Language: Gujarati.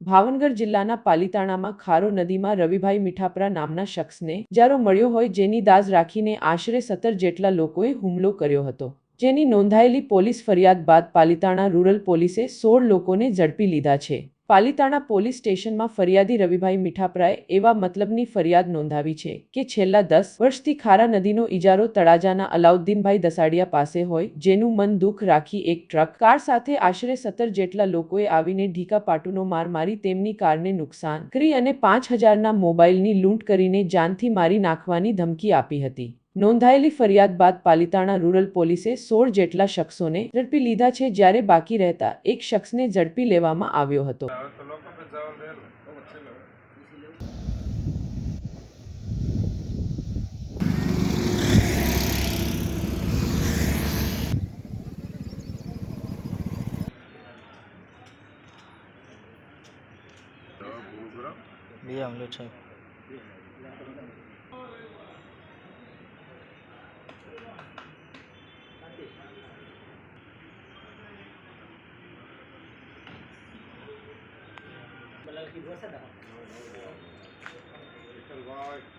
ભાવનગર જિલ્લાના પાલિતાણામાં ખારો નદીમાં રવિભાઈ મીઠાપરા નામના શખ્સને જારો મળ્યો હોય જેની દાઝ રાખીને આશરે સત્તર જેટલા લોકોએ હુમલો કર્યો હતો. જેની નોંધાયેલી પોલીસ ફરિયાદ બાદ પાલિતાણા રૂરલ પોલીસે સોળ લોકોને ઝડપી લીધા છે. પાલિતાણા પોલીસ સ્ટેશનમાં ફરિયાદી રવિભાઈ મીઠાપરાએ એવા મતલબની ફરિયાદ નોંધાવી છે કે છેલ્લા દસ વર્ષથી ખારા નદીનો ઇજારો તળાજાના અલાઉદ્દીનભાઈ દસાડિયા પાસે હોય, જેનું મન દુઃખ રાખી એક ટ્રક કાર સાથે આશરે સત્તર જેટલા લોકોએ આવીને ઢીકા પાટુનો માર મારી તેમની કારને નુકસાન કરી અને પાંચ હજારના મોબાઈલની લૂંટ કરીને જાનથી મારી નાખવાની ધમકી આપી હતી. નોંધાયેલી ફરિયાદ બાદ પાલિતાણા રૂરલ પોલીસે સોળ જેટલા શખ્સોને ઝડપી લીધા છે જ્યારે બાકી રહેતા એક શખ્સને ઝડપી લેવામાં આવ્યો હતો. હવે તો લોકો તો જવાનું રહે ને